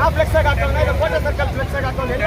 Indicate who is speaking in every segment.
Speaker 1: ಆ ಫ್ಲೆಕ್ಸ್ ಹಾಕೋಣ ಇದು ಕೋಟೆ ಸರ್ಕಲ್ ಫ್ಲೆಕ್ಸ್ ಹಾಕೋಣ ಎಲ್ಲ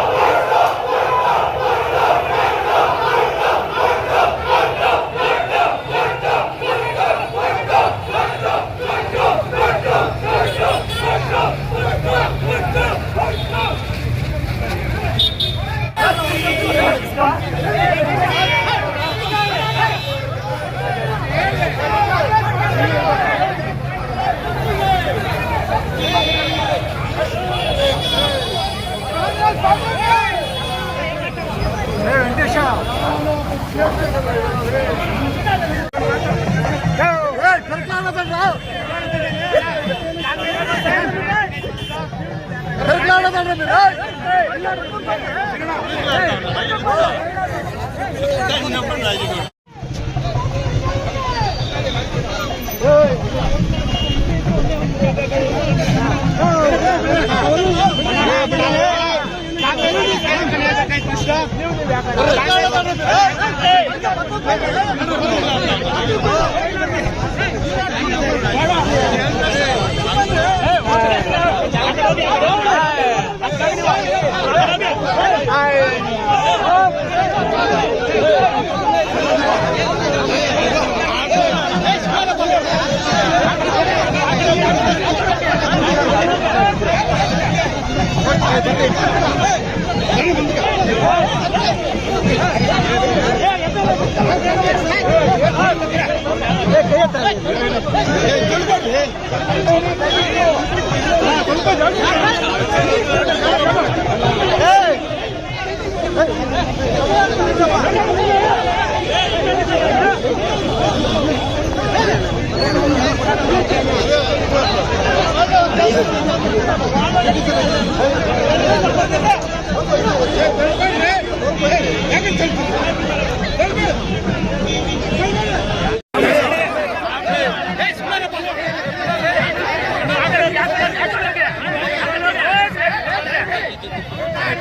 Speaker 1: न Hey!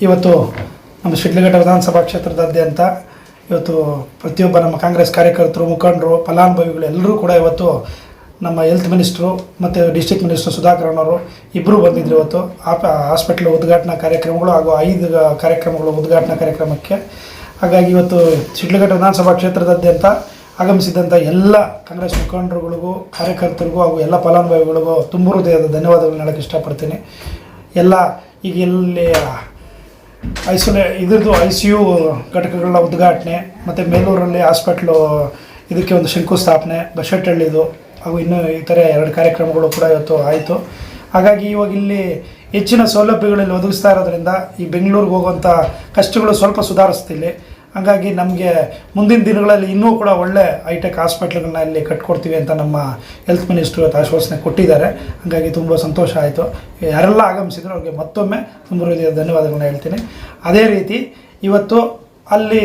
Speaker 2: ಇವತ್ತು ನಮ್ಮ ಶಿಡ್ಲಘಟ್ಟ ವಿಧಾನಸಭಾ ಕ್ಷೇತ್ರದಾದ್ಯಂತ ಇವತ್ತು ಪ್ರತಿಯೊಬ್ಬ ನಮ್ಮ ಕಾಂಗ್ರೆಸ್ ಕಾರ್ಯಕರ್ತರು, ಮುಖಂಡರು, ಫಲಾನುಭವಿಗಳು ಎಲ್ಲರೂ ಕೂಡ ಇವತ್ತು ನಮ್ಮ ಹೆಲ್ತ್ ಮಿನಿಸ್ಟ್ರು ಮತ್ತು ಡಿಸ್ಟಿಕ್ ಮಿನಿಸ್ಟರ್ ಸುಧಾಕರ್ ಅವರು ಇಬ್ಬರು ಬಂದಿದ್ದರು ಇವತ್ತು. ಆಪ ಹಾಸ್ಪಿಟ್ಲ್ ಉದ್ಘಾಟನಾ ಕಾರ್ಯಕ್ರಮಗಳು ಹಾಗೂ ಐದು ಕಾರ್ಯಕ್ರಮಗಳು ಉದ್ಘಾಟನಾ ಕಾರ್ಯಕ್ರಮಕ್ಕೆ. ಹಾಗಾಗಿ ಇವತ್ತು ಶಿಡ್ಲಘಟ್ಟ ವಿಧಾನಸಭಾ ಕ್ಷೇತ್ರದಾದ್ಯಂತ ಆಗಮಿಸಿದಂಥ ಎಲ್ಲ ಕಾಂಗ್ರೆಸ್ ಮುಖಂಡರುಗಳಿಗೂ, ಕಾರ್ಯಕರ್ತರಿಗೂ ಹಾಗೂ ಎಲ್ಲ ಫಲಾನುಭವಿಗಳಿಗೂ ತುಂಬ ಹೃದಯದ ಧನ್ಯವಾದಗಳನ್ನ ಹೇಳಕ್ಕೆ ಇಷ್ಟಪಡ್ತೀನಿ. ಎಲ್ಲ ಈಗ ಇಲ್ಲಿ ಐಸೋಲೇ ಇದ್ರದ್ದು ಐ ಸಿ ಯು ಘಟಕಗಳ ಉದ್ಘಾಟನೆ, ಮತ್ತು ಮೇಲೂರಲ್ಲಿ ಹಾಸ್ಪಿಟ್ಲು ಇದಕ್ಕೆ ಒಂದು ಶಂಕುಸ್ಥಾಪನೆ ಬಶೆಟ್ಟಹಳ್ಳಿದು ಹಾಗೂ ಇನ್ನೂ ಇತರೆ ಎರಡು ಕಾರ್ಯಕ್ರಮಗಳು ಕೂಡ ಇವತ್ತು ಆಯಿತು. ಹಾಗಾಗಿ ಇವಾಗ ಇಲ್ಲಿ ಹೆಚ್ಚಿನ ಸೌಲಭ್ಯಗಳಲ್ಲಿ ಒದಗಿಸ್ತಾ ಇರೋದ್ರಿಂದ ಈ ಬೆಂಗಳೂರಿಗೆ ಹೋಗುವಂಥ ಕಷ್ಟಗಳು ಸ್ವಲ್ಪ ಸುಧಾರಿಸ್ತಿಲ್ಲಿ ಹಾಗಾಗಿ ನಮಗೆ ಮುಂದಿನ ದಿನಗಳಲ್ಲಿ ಇನ್ನೂ ಕೂಡ ಒಳ್ಳೆ ಹೈಟೆಕ್ ಹಾಸ್ಪಿಟ್ಲ್ಗಳನ್ನ ಇಲ್ಲಿ ಕಟ್ಕೊಡ್ತೀವಿ ಅಂತ ನಮ್ಮ ಹೆಲ್ತ್ ಮಿನಿಸ್ಟ್ರು ಇವತ್ತು ಆಶ್ವಾಸನೆ ಕೊಟ್ಟಿದ್ದಾರೆ. ಹಾಗಾಗಿ ತುಂಬ ಸಂತೋಷ ಆಯಿತು. ಯಾರೆಲ್ಲ ಆಗಮಿಸಿದ್ರು ಅವ್ರಿಗೆ ಮತ್ತೊಮ್ಮೆ ತುಂಬ ಧನ್ಯವಾದಗಳನ್ನ ಹೇಳ್ತೀನಿ. ಅದೇ ರೀತಿ ಇವತ್ತು ಅಲ್ಲಿ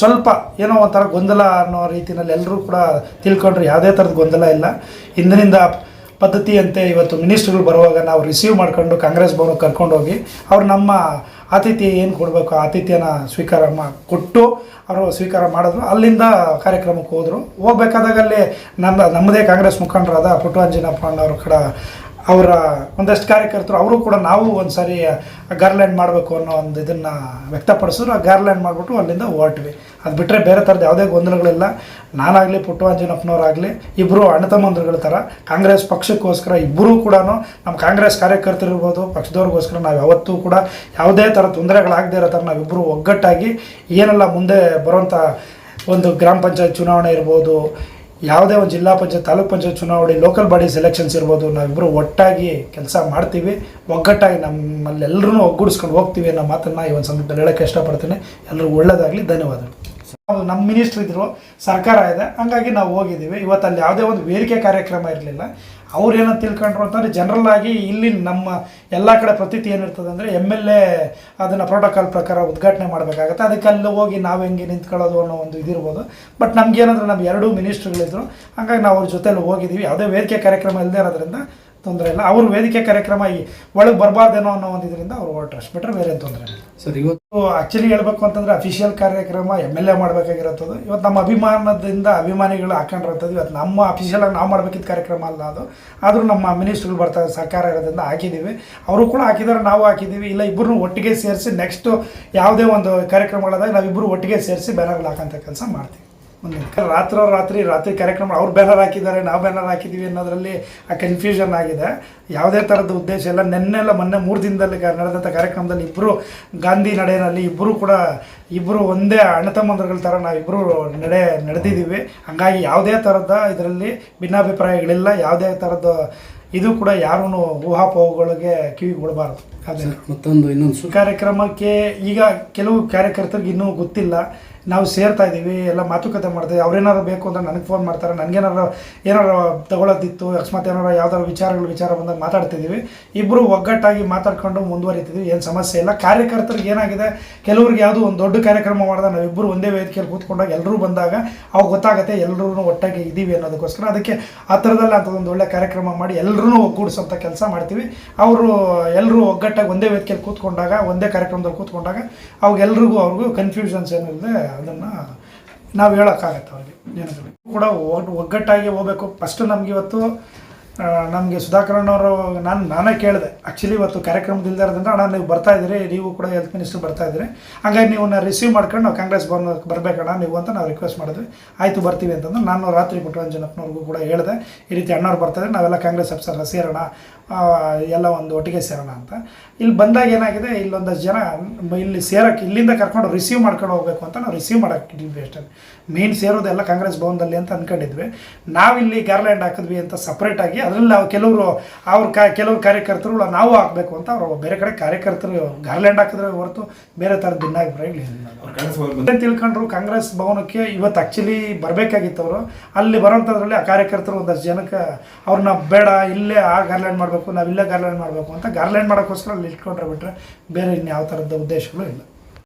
Speaker 2: ಸ್ವಲ್ಪ ಏನೋ ಒಂಥರ ಗೊಂದಲ ಅನ್ನೋ ರೀತಿಯಲ್ಲಿ ಎಲ್ಲರೂ ಕೂಡ ತಿಳ್ಕೊಂಡ್ರು, ಯಾವುದೇ ಥರದ ಗೊಂದಲ ಇಲ್ಲ. ಇಂದಿನಿಂದ ಪದ್ಧತಿಯಂತೆ ಇವತ್ತು ಮಿನಿಸ್ಟ್ರುಗಳು ಬರುವಾಗ ನಾವು ರಿಸೀವ್ ಮಾಡ್ಕೊಂಡು ಕಾಂಗ್ರೆಸ್ ಭವನಕ್ಕೆ ಕರ್ಕೊಂಡೋಗಿ ಅವ್ರು ನಮ್ಮ ಆತಿಥ್ಯ ಏನು ಕೊಡಬೇಕು ಆತಿಥ್ಯನ ಸ್ವೀಕಾರ ಮಾ, ಕೊಟ್ಟು ಅವರು ಸ್ವೀಕಾರ ಮಾಡಿದ್ರು. ಅಲ್ಲಿಂದ ಕಾರ್ಯಕ್ರಮಕ್ಕೆ ಹೋದರು. ಹೋಗ್ಬೇಕಾದಾಗಲ್ಲಿ ನಮ್ಮ ನಮ್ಮದೇ ಕಾಂಗ್ರೆಸ್ ಮುಖಂಡರಾದ ಪುಟ್ಟವಂಜನಪ್ಪ ಅಣ್ಣವ್ರ ಕಡೆ ಅವರ ಒಂದಷ್ಟು ಕಾರ್ಯಕರ್ತರು, ಅವರು ಕೂಡ ನಾವು ಒಂದು ಸಾರಿ ಗಾರ್ಲ್ಯಾಂಡ್ ಮಾಡಬೇಕು ಅನ್ನೋ ಒಂದು ಇದನ್ನು ವ್ಯಕ್ತಪಡಿಸಿದ್ರು. ಆ ಗಾರ್ಲ್ಯಾಂಡ್ ಮಾಡಿಬಿಟ್ಟು ಅಲ್ಲಿಂದ ಹೊರಟ್ವಿ. ಅದು ಬಿಟ್ಟರೆ ಬೇರೆ ಥರದ ಯಾವುದೇ ಗೊಂದಲಗಳಿಲ್ಲ. ನಾನಾಗಲಿ ಪುಟ್ಟವಂಜನಪ್ಪನವರಾಗಲಿ ಇಬ್ಬರು ಅಣ್ಣ ತಮ್ಮಂದ್ರುಗಳ ಥರ, ಕಾಂಗ್ರೆಸ್ ಪಕ್ಷಕ್ಕೋಸ್ಕರ ಇಬ್ಬರೂ ಕೂಡ ನಮ್ಮ ಕಾಂಗ್ರೆಸ್ ಕಾರ್ಯಕರ್ತರಿರ್ಬೋದು ಪಕ್ಷದವ್ರಿಗೋಸ್ಕರ ನಾವು ಯಾವತ್ತೂ ಕೂಡ ಯಾವುದೇ ಥರ ತೊಂದರೆಗಳಾಗದೇ ಇರೋ ಥರ ನಾವಿಬ್ಬರು ಒಗ್ಗಟ್ಟಾಗಿ, ಏನೆಲ್ಲ ಮುಂದೆ ಬರುವಂಥ ಒಂದು ಗ್ರಾಮ ಪಂಚಾಯತ್ ಚುನಾವಣೆ ಇರ್ಬೋದು ಯಾವುದೇ ಒಂದು ಜಿಲ್ಲಾ ಪಂಚಾಯತ್, ತಾಲೂಕ್ ಪಂಚಾಯತ್ ಚುನಾವಣೆ ಲೋಕಲ್ ಬಾಡಿ ಸೆಲೆಕ್ಷನ್ಸ್ ಇರ್ಬೋದು ನಾವಿಬ್ಬರು ಒಟ್ಟಾಗಿ ಕೆಲಸ ಮಾಡ್ತೀವಿ. ಒಗ್ಗಟ್ಟಾಗಿ ನಮ್ಮಲ್ಲೆಲ್ಲರೂ ಒಗ್ಗೂಡಿಸ್ಕೊಂಡು ಹೋಗ್ತೀವಿ ಅನ್ನೋ ಮಾತನ್ನು ಈ ಒಂದು ಸಂದರ್ಭದಲ್ಲಿ ಹೇಳೋಕ್ಕೆ ಇಷ್ಟಪಡ್ತೀನಿ. ಎಲ್ಲರೂ ಒಳ್ಳೆಯದಾಗಲಿ ಧನ್ಯವಾದಗಳು. ನಮ್ಮ ಮಿನಿಸ್ಟ್ರ್ ಇದ್ದರು ಸರ್ಕಾರ ಇದೆ. ಹಂಗಾಗಿ ನಾವು ಹೋಗಿದ್ದೀವಿ. ಇವತ್ತು ಅಲ್ಲಿ ಯಾವುದೇ ಒಂದು ವೇದಿಕೆ ಕಾರ್ಯಕ್ರಮ ಇರಲಿಲ್ಲ. ಅವ್ರು ಏನಂತ ತಿಳ್ಕೊಂಡ್ರು ಅಂತಂದರೆ ಜನರಲ್ ಆಗಿ ಇಲ್ಲಿ ನಮ್ಮ ಎಲ್ಲ ಕಡೆ ಪ್ರತೀತಿ ಏನಿರ್ತದೆ ಅಂದರೆ ಎಂ ಎಲ್ ಎ ಅದನ್ನು ಪ್ರೋಟೋಕಾಲ್ ಪ್ರಕಾರ ಉದ್ಘಾಟನೆ ಮಾಡಬೇಕಾಗತ್ತೆ. ಅದಕ್ಕೆ ಅಲ್ಲಿ ಹೋಗಿ ನಾವು ಹೆಂಗೆ ನಿಂತ್ಕೊಳ್ಳೋದು ಅನ್ನೋ ಒಂದು ಇದಿರ್ಬೋದು ಬಟ್ ನಮಗೇನಂದ್ರೆ ನಮ್ಮ ಎರಡೂ ಮಿನಿಸ್ಟ್ರುಗಳಿದ್ರು ಹಂಗಾಗಿ ನಾವು ಅವ್ರ ಜೊತೆಯಲ್ಲಿ ಹೋಗಿದ್ದೀವಿ ಯಾವುದೇ ವೇದಿಕೆ ಕಾರ್ಯಕ್ರಮ ಇಲ್ಲದೆ ಇರೋದ್ರಿಂದ ತೊಂದರೆ ಇಲ್ಲ. ಅವ್ರ ವೇದಿಕೆ ಕಾರ್ಯಕ್ರಮ ಈ ಒಳಗೆ ಬರಬಾರ್ದೇನೋ ಅನ್ನೋ ಒಂದು ಇದರಿಂದ ಅವ್ರು ಹೊರಟ್ರು ಅಷ್ಟು ಬಿಟ್ಟರೆ ಬೇರೆ ತೊಂದರೆ ಇಲ್ಲ.
Speaker 3: ಸರ್ ಇವತ್ತು
Speaker 2: ಆ್ಯಕ್ಚುಲಿ ಹೇಳಬೇಕು ಅಂತಂದ್ರೆ ಅಫಿಷಿಯಲ್ ಕಾರ್ಯಕ್ರಮ ಎಂ ಎಲ್ ಎ ಮಾಡಬೇಕಾಗಿರೋಂಥದ್ದು. ಇವತ್ತು ನಮ್ಮ ಅಭಿಮಾನದಿಂದ ಅಭಿಮಾನಿಗಳು ಹಾಕೊಂಡಿರೋಂಥದ್ದು ಇವತ್ತು ನಮ್ಮ ಅಫಿಷಿಯಲ್ ಆಗಿ ನಾವು ಮಾಡಬೇಕಿದ್ದ ಕಾರ್ಯಕ್ರಮ ಅಲ್ಲ ಅದು. ಆದರೂ ನಮ್ಮ ಮಿನಿಸ್ಟ್ರುಗಳು ಬರ್ತಾ ಸರ್ಕಾರ ಇರೋದ್ರಿಂದ ಹಾಕಿದ್ದೀವಿ ಅವರು ಕೂಡ ಹಾಕಿದ್ದಾರೆ ನಾವು ಹಾಕಿದ್ದೀವಿ ಇಲ್ಲ ಇಬ್ಬರು ಒಟ್ಟಿಗೆ ಸೇರಿಸಿ ನೆಕ್ಸ್ಟು ಯಾವುದೇ ಒಂದು ಕಾರ್ಯಕ್ರಮಗಳಾದಾಗ ನಾವಿಬ್ಬರು ಒಟ್ಟಿಗೆ ಸೇರಿಸಿ ಬ್ಯಾನರ್ಗಳು ಹಾಕೋಂಥ ಕೆಲಸ ಮಾಡ್ತೀವಿ. ಮುಂದಿನ ರಾತ್ರಿ ರಾತ್ರಿ ರಾತ್ರಿ ಕಾರ್ಯಕ್ರಮ ಅವ್ರು ಬ್ಯಾನರ್ ಹಾಕಿದ್ದಾರೆ, ನಾವು ಬ್ಯಾನರ್ ಹಾಕಿದ್ದೀವಿ ಅನ್ನೋದರಲ್ಲಿ ಆ ಕನ್ಫ್ಯೂಷನ್ ಆಗಿದೆ. ಯಾವುದೇ ಥರದ ಉದ್ದೇಶ ಇಲ್ಲ. ನೆನ್ನೆಲ್ಲ ಮೊನ್ನೆ ಮೂರು ದಿನದಲ್ಲಿ ನಡೆದಂಥ ಕಾರ್ಯಕ್ರಮದಲ್ಲಿ ಇಬ್ಬರು ಗಾಂಧಿ ನಡೆಯಲ್ಲಿ ಇಬ್ಬರು ಕೂಡ ಇಬ್ಬರು ಒಂದೇ ಅಣ್ಣ ತಮ್ಮಂದ್ರಗಳ ಥರ ನಾವಿಬ್ಬರು ನಡೆ, ನಡೆದಿದ್ದೀವಿ. ಹಂಗಾಗಿ ಯಾವುದೇ ಥರದ ಇದರಲ್ಲಿ ಭಿನ್ನಾಭಿಪ್ರಾಯಗಳಿಲ್ಲ. ಯಾವುದೇ ಥರದ ಇದು ಕೂಡ ಯಾರೂ ಊಹಾಪೋಹಗಳಿಗೆ ಕಿವಿ ಕೊಡಬಾರ್ದು
Speaker 3: ಮತ್ತೊಂದು ಇನ್ನೊಂದು ಸು
Speaker 2: ಕಾರ್ಯಕ್ರಮಕ್ಕೆ ಈಗ ಕೆಲವು ಕಾರ್ಯಕರ್ತರಿಗೆ ಇನ್ನೂ ಗೊತ್ತಿಲ್ಲ. ನಾವು ಸೇರ್ತಾ ಇದ್ದೀವಿ ಎಲ್ಲ ಮಾತುಕತೆ ಮಾಡ್ತೀವಿ ಅವ್ರೇನಾದ್ರು ಬೇಕು ಅಂದ್ರೆ ನನಗೆ ಫೋನ್ ಮಾಡ್ತಾರೆ. ನನಗೇನಾರು ಏನಾರು ತಗೊಳ್ಳೋದಿತ್ತು ಅಕಸ್ಮಾತ್ ಏನಾರು ಯಾವ್ದಾದ್ರು ವಿಚಾರಗಳು ವಿಚಾರ ಬಂದಾಗ ಮಾತಾಡ್ತಿದ್ದೀವಿ ಇಬ್ಬರು ಒಗ್ಗಟ್ಟಾಗಿ ಮಾತಾಡ್ಕೊಂಡು ಮುಂದುವರಿತಿದ್ವಿ ಏನು ಸಮಸ್ಯೆ ಇಲ್ಲ. ಕಾರ್ಯಕರ್ತರಿಗೆ ಏನಾಗಿದೆ ಕೆಲವ್ರಿಗೆ ಯಾವುದೋ ಒಂದು ದೊಡ್ಡ ಕಾರ್ಯಕ್ರಮ ಮಾಡಿದಾಗ ನಾವಿಬ್ಬರು ಒಂದೇ ವೇದಿಕೆಯಲ್ಲಿ ಕೂತ್ಕೊಂಡಾಗ ಎಲ್ಲರೂ ಬಂದಾಗ ಅವಾಗ ಗೊತ್ತಾಗುತ್ತೆ ಎಲ್ಲರೂ ಒಟ್ಟಾಗಿ ಇದ್ದೀವಿ ಅನ್ನೋದಕ್ಕೋಸ್ಕರ. ಅದಕ್ಕೆ ಆ ಥರದಲ್ಲಿ ಅಂಥದ್ದೊಂದು ಒಳ್ಳೆ ಕಾರ್ಯಕ್ರಮ ಮಾಡಿ ಎಲ್ಲರೂ ಒಗ್ಗೂಡಿಸೋಂಥ ಕೆಲಸ ಮಾಡ್ತೀವಿ. ಅವರು ಎಲ್ಲರೂ ಒಗ್ಗಟ್ಟಾಗಿ ಒಂದೇ ವೇದಿಕೆಯಲ್ಲಿ ಕೂತ್ಕೊಂಡಾಗ, ಒಂದೇ ಕಾರ್ಯಕ್ರಮದಲ್ಲಿ ಕೂತ್ಕೊಂಡಾಗ ಅವಾಗ ಎಲ್ರಿಗೂ ಅವ್ರಿಗೂ ಕನ್ಫ್ಯೂಷನ್ಸ್ ಏನಿಲ್ಲದೆ ಅದನ್ನು ನಾವು ಹೇಳೋಕ್ಕಾಗತ್ತೆ ಅವ್ರಿಗೆ. ಏನಾದರೂ ಕೂಡ ಒಗ್- ಒಗ್ಗಟ್ಟಾಗಿ ಹೋಗ್ಬೇಕು. ಫಸ್ಟ್ ನಮಗಿವತ್ತು ನಮಗೆ ಸುಧಾಕರಣ್ಣವರು ನಾನು, ನಾನೇ ಕೇಳಿದೆ. ಆ್ಯಕ್ಚುಲಿ ಇವತ್ತು ಕಾರ್ಯಕ್ರಮದಿಂದ ಇರೋದ್ರಿಂದ ಅಣ್ಣ, ನೀವು ಬರ್ತಾ ಇದ್ದೀರಿ, ನೀವು ಕೂಡ ಹೆಲ್ತ್ ಮಿನಿಸ್ಟರ್ ಬರ್ತಾ ಇದ್ದೀರಿ. ಹಂಗಾಗಿ ನೀವು ರಿಸೀವ್ ಮಾಡ್ಕೊಂಡು ನಾವು ಕಾಂಗ್ರೆಸ್ ಬರ್ ಬರಬೇಕಣ್ಣ, ನೀವು ಅಂತ ನಾವು ರಿಕ್ವೆಸ್ಟ್ ಮಾಡಿದ್ವಿ. ಆಯಿತು, ಬರ್ತೀವಿ ಅಂತಂದ್ರೆ ನಾನು ರಾತ್ರಿ ಪುಟ್ಟರಂಜನಪ್ಪನವ್ರಿಗೂ ಕೂಡ ಹೇಳಿದೆ. ಈ ರೀತಿ ಅಣ್ಣವ್ರು ಬರ್ತಾಯಿದ್ರೆ ನಾವೆಲ್ಲ ಕಾಂಗ್ರೆಸ್ ಅಫ್ಸರ್ ಸೇರೋಣ ಎಲ್ಲ ಒಂದು ಒಟ್ಟಿಗೆ ಸೇರೋಣ ಅಂತ. ಇಲ್ಲಿ ಬಂದಾಗ ಏನಾಗಿದೆ, ಇಲ್ಲೊಂದಷ್ಟು ಜನ ಇಲ್ಲಿ ಸೇರೋಕ್ಕೆ ಇಲ್ಲಿಂದ ಕರ್ಕೊಂಡು ರಿಸೀವ್ ಮಾಡ್ಕೊಂಡು ಹೋಗಬೇಕು ಅಂತ ನಾವು ರಿಸೀವ್ ಮಾಡೋಕ್ಕಿದ್ವಿ ಅಷ್ಟೇ. ಮೇನ್ ಸೇರೋದೆಲ್ಲ ಕಾಂಗ್ರೆಸ್ ಭವನದಲ್ಲಿ ಅಂತ ಅಂದ್ಕೊಂಡಿದ್ವಿ ನಾವಿಲ್ಲಿ ಗಾರ್ಲ್ಯಾಂಡ್ ಹಾಕಿದ್ವಿ ಅಂತ ಸಪ್ರೇಟಾಗಿ ಅದರಲ್ಲಿ ನಾವು ಕೆಲವರು ಅವ್ರ ಕಾ, ಕೆಲವ್ರು ಕಾರ್ಯಕರ್ತರು ನಾವು ಹಾಕ್ಬೇಕು ಅಂತ ಅವರು ಬೇರೆ ಕಡೆ ಕಾರ್ಯಕರ್ತರು ಗಾರ್ಲ್ಯಾಂಡ್ ಹಾಕಿದ್ರೆ ಹೊರತು ಬೇರೆ ಥರದ ಭಿನ್ನಾಭಿಪ್ರಾಯಗಳಿಲ್ಲ ಏನ್ ತಿಳ್ಕೊಂಡ್ರು ಕಾಂಗ್ರೆಸ್ ಭವನಕ್ಕೆ ಇವತ್ತು ಆ್ಯಕ್ಚುಲಿ ಬರಬೇಕಾಗಿತ್ತು ಅವರು. ಅಲ್ಲಿ ಬರೋಂಥದ್ರಲ್ಲಿ ಆ ಕಾರ್ಯಕರ್ತರು ಒಂದಷ್ಟು ಜನಕ್ಕೆ ಅವ್ರನ್ನ ಬೇಡ, ಇಲ್ಲೇ ಆ ಗಾರ್ಲ್ಯಾಂಡ್ ಮಾಡಬೇಕು ನಾವು ಇಲ್ಲೇ ಗಾರ್ಲ್ಯಾಂಡ್ ಮಾಡಬೇಕು ಅಂತ ಗಾರ್ಲ್ಯಾಂಡ್ ಮಾಡೋಕ್ಕೋಸ್ಕರ ಅಲ್ಲಿ ಇಟ್ಕೊಂಡ್ರೆ ಬಿಟ್ಟರೆ ಬೇರೆ ಇನ್ಯಾವ ಥರದ ಉದ್ದೇಶಗಳು ಇಲ್ಲ.